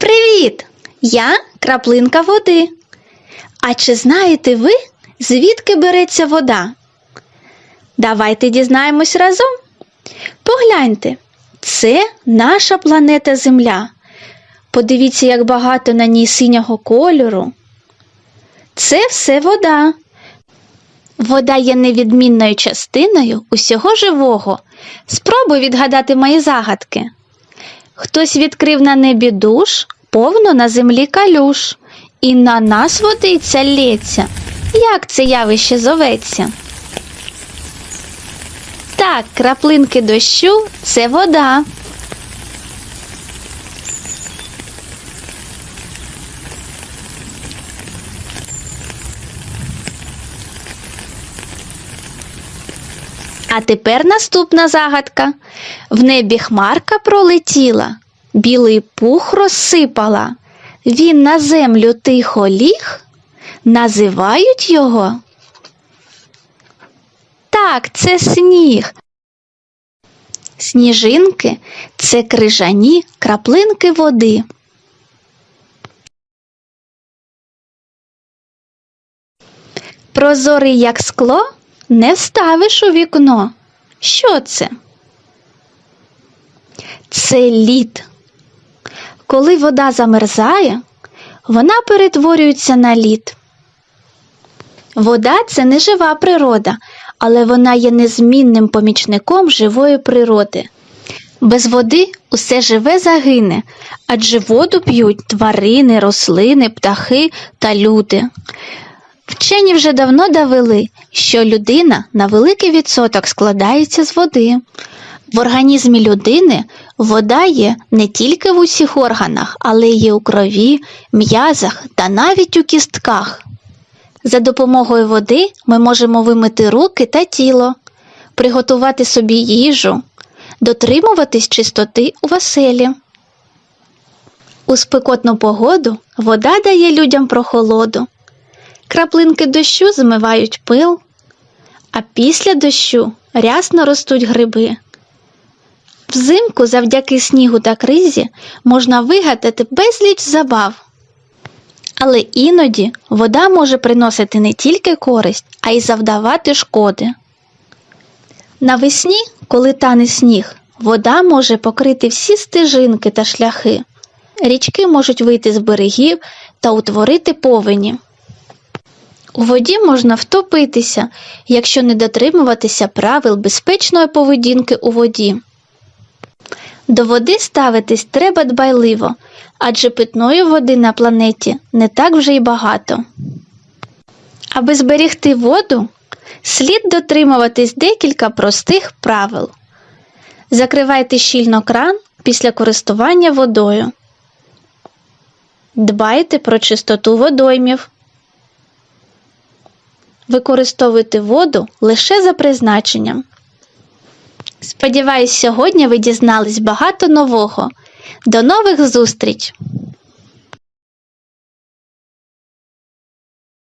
Привіт! Я краплинка води. А чи знаєте ви, звідки береться вода? Давайте дізнаємось разом. Погляньте, це наша планета Земля. Подивіться, як багато на ній синього кольору. Це все вода. Вода є невідмінною частиною усього живого. Спробуй відгадати мої загадки. Хтось відкрив на небі душ, повно на землі калюш, і на нас водиця лється. Як це явище зоветься? Так, краплинки дощу це вода. А тепер наступна загадка. В небі хмарка пролетіла, білий пух розсипала. Він на землю тихо ліг. Називають його. Так, це сніг. Сніжинки це крижані краплинки води. Прозорий, як скло, не вставиш у вікно. Що це? Це лід. Коли вода замерзає, вона перетворюється на лід. Вода це не жива природа, але вона є незмінним помічником живої природи. Без води усе живе загине, адже воду п'ють тварини, рослини, птахи та люди. Вчені вже давно довели, що людина на великий відсоток складається з води. В організмі людини вода є не тільки в усіх органах, але й у крові, м'язах та навіть у кістках. За допомогою води ми можемо вимити руки та тіло, приготувати собі їжу, дотримуватись чистоти у веселі. У спекотну погоду вода дає людям прохолоду. Краплинки дощу змивають пил, а після дощу рясно ростуть гриби. Взимку завдяки снігу та кризі можна вигадати безліч забав. Але іноді вода може приносити не тільки користь, а й завдавати шкоди. Навесні, коли тане сніг, вода може покрити всі стежинки та шляхи. Річки можуть вийти з берегів та утворити повені. У воді можна втопитися, якщо не дотримуватися правил безпечної поведінки у воді. До води ставитись треба дбайливо, адже питної води на планеті не так вже й багато. Аби зберігти воду, слід дотримуватись декілька простих правил. Закривайте щільно кран після користування водою. Дбайте про чистоту водоймів. Використовуйте воду лише за призначенням. Сподіваюсь, сьогодні ви дізнались багато нового. До нових зустріч!